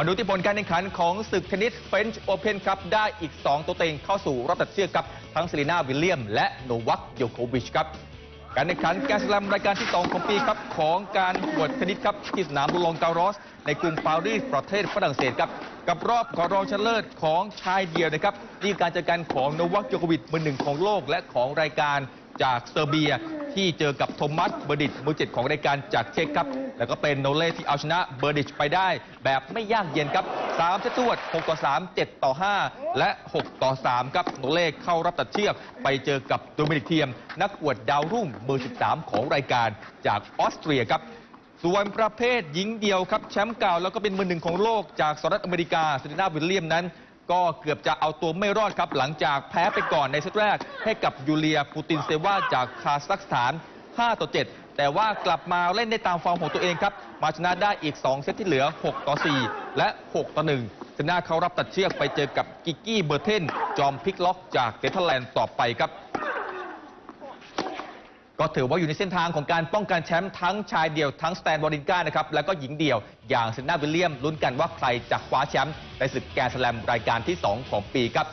มาดูที่ผลการแข่งขันของศึกเทนนิสเฟนช์โอเพนครับ ได้อีก 2 ตัวเต็งเข้าสู่รอบตัดเชือกครับ ทั้งเซรีนาวิลเลียม และโนวัคโยโควิชครับ การแข่งขันแกรนด์สแลมรายการที่ 2 ของปีครับ ของการหวดเทนนิสครับ ที่สนามโรลองการอส ในกรุงปารีสประเทศฝรั่งเศสครับ กับรอบก่อรองชนะเลิศของชายเดียวนะครับนี่การเจอกันของโนวัคโยโควิชมือหนึ่งของโลกและของรายการจากเซอร์เบีย ที่เจอกับโทมัสเบอร์ดิชมือเจ็ดของรายการจากเช็กครับ แล้วก็เป็นโนเล่ที่เอาชนะเบอร์ดิชไปได้ แบบไม่ยากเย็นครับ3เซตรวด6ต่อ3 7 ต่อ 5 และ 6 ต่อ 3 ครับโนเล่เข้ารอบตัดเชือกไปเจอกับโดมินิกเทียม นักอวดดาวรุ่งเบอร์13 ของรายการจากออสเตรียครับส่วนประเภทหญิงเดียวครับแชมป์เก่าแล้วก็เป็นมือหนึ่งของโลกจากสหรัฐอเมริกาเซรีนาวิลเลียมนั้น ก็เกือบจะเอาตัวไม่รอดครับหลังจากแพ้ไปก่อนในเซตแรก ให้กับยูเลียปูตินเซวาจากคาซัคสถาน 5 ต่อ 7 แต่ว่ากลับมาเล่นได้ตามฟอร์มของตัวเองครับ มาชนะได้อีก 2 เซตที่เหลือ 6 ต่อ 4 และ 6 ต่อ 1ชนะเขารับตัดเชือกไปเจอกับกิกกี้เบอร์เทน จอมพลิกล็อกจากเนเธอร์แลนด์ต่อไปครับ ก็ถือว่าอยู่ในเส้นทางของการป้องกันแชมป์ทั้งชายเดี่ยวทั้งสแตนบอรินก้านะครับแล้วก็หญิงเดี่ยวอย่างเซนนาวิลเลียมลุ้นกันว่าใครจะคว้าแชมป์ในศึกแกรนด์สแลมรายการที่ 2 ของปีครับ